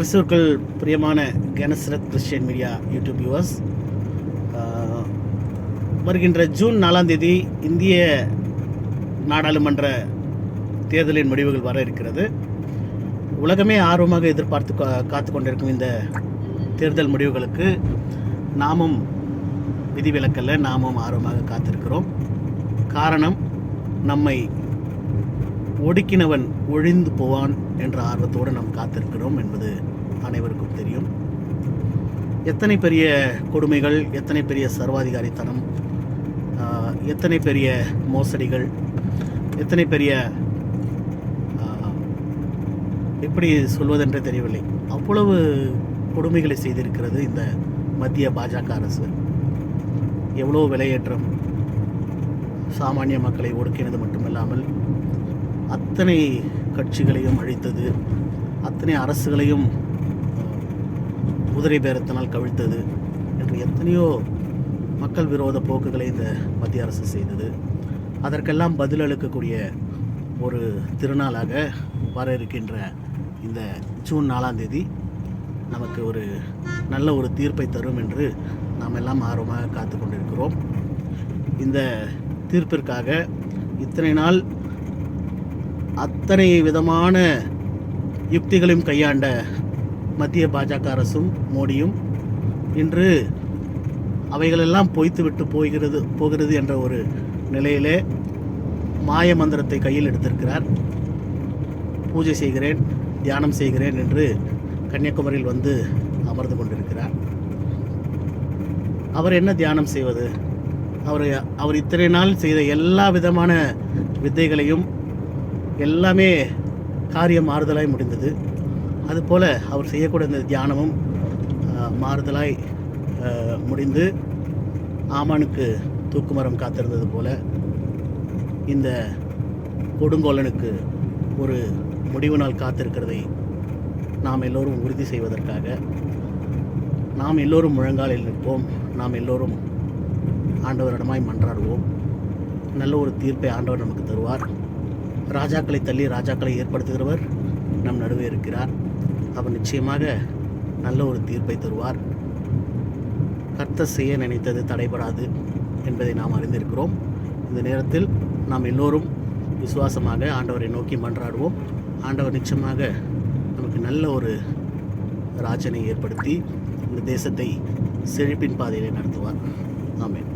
கிறிஸ்துவுக்குள் பிரியமான கனசரத் கிறிஸ்டியன் மீடியா யூடியூப் வியூவர்ஸ் வருகின்ற ஜூன் நாலாம் தேதி இந்திய நாடாளுமன்ற தேர்தலின் முடிவுகள் வர இருக்கிறது. உலகமே ஆர்வமாக எதிர்பார்த்து கா- காத்து கொண்டிருக்கும் இந்த தேர்தல் முடிவுகளுக்கு நாமும் விதிவிலக்கல்ல நாமும் ஆர்வமாக காத்திருக்கிறோம். காரணம் நம்மை ஒடுக்கினவன் ஒழிந்து போவான் என்ற ஆர்வத்தோடு நாம் காத்திருக்கிறோம் என்பது அனைவருக்கும் தெரியும். எத்தனை பெரிய கொடுமைகள் எத்தனை பெரிய சர்வாதிகாரித்தனம் எத்தனை பெரிய மோசடிகள் எத்தனை பெரிய எப்படி சொல்வதென்றே தெரியவில்லை. அவ்வளவு கொடுமைகளை செய்திருக்கிறது இந்த மத்திய பாஜக அரசு. எவ்வளோ விலையேற்றம் சாமானிய மக்களை ஒடுக்கினது மட்டுமில்லாமல் அத்தனை கட்சிகளையும் அழித்தது அத்தனை அரசுகளையும் குதிரை பேரத்தினால் கவிழ்த்தது என்று எத்தனையோ மக்கள் விரோத போக்குகளை இந்த மத்திய அரசு செய்தது. அதற்கெல்லாம் பதில் அளிக்கக்கூடிய ஒரு திருநாளாக வர இருக்கின்ற இந்த ஜூன் நாலாம் தேதி நமக்கு ஒரு நல்ல ஒரு தீர்ப்பை தரும் என்று நாம் எல்லாம் ஆர்வமாக காத்து கொண்டிருக்கிறோம். இந்த தீர்ப்பிற்காக இத்தனை நாள் அத்தனை விதமான யுக்திகளையும் கையாண்ட மத்திய பாஜக அரசும் மோடியும் இன்று அவைகளெல்லாம் பொய்த்து விட்டு போகிறது போகிறது என்ற ஒரு நிலையிலே மாய மந்திரத்தை கையில் எடுத்திருக்கிறார். பூஜை செய்கிறேன் தியானம் செய்கிறேன் என்று கன்னியாகுமரியில் வந்து அமர்ந்து கொண்டிருக்கிறார். அவர் என்ன தியானம் செய்வது? அவர் அவர் இத்தனை நாள் செய்த எல்லா விதமான வித்தைகளையும் எல்லாமே காரியம் மாறுதலாய் முடிந்தது. அதுபோல் அவர் செய்யக்கூடிய இந்த தியானமும் மாறுதலாய் முடிந்து ஆமானுக்கு தூக்குமரம் காத்திருந்தது போல இந்த கொடுங்கோலனுக்கு ஒரு முடிவு நாள் காத்திருக்கிறதை நாம் எல்லோரும் உறுதி செய்வதற்காக நாம் எல்லோரும் முழங்காலில் நிற்போம். நாம் எல்லோரும் ஆண்டவரிடமாய் மன்றாடுவோம். நல்ல ஒரு தீர்ப்பை ஆண்டவர் நமக்கு தருவார். ராஜாக்களை தள்ளி ராஜாக்களை ஏற்படுத்துகிறவர் நம் நடுவே இருக்கிறார். அவர் நிச்சயமாக நல்ல ஒரு தீர்ப்பை தருவார். கர்த்த செய்ய நினைத்தது தடைபடாது என்பதை நாம் அறிந்திருக்கிறோம். இந்த நேரத்தில் நாம் எல்லோரும் விசுவாசமாக ஆண்டவரை நோக்கி மன்றாடுவோம். ஆண்டவர் நிச்சயமாக நமக்கு நல்ல ஒரு ராஜனை ஏற்படுத்தி இந்த தேசத்தை செழிப்பின் பாதையிலே நடத்துவார். ஆமேன்.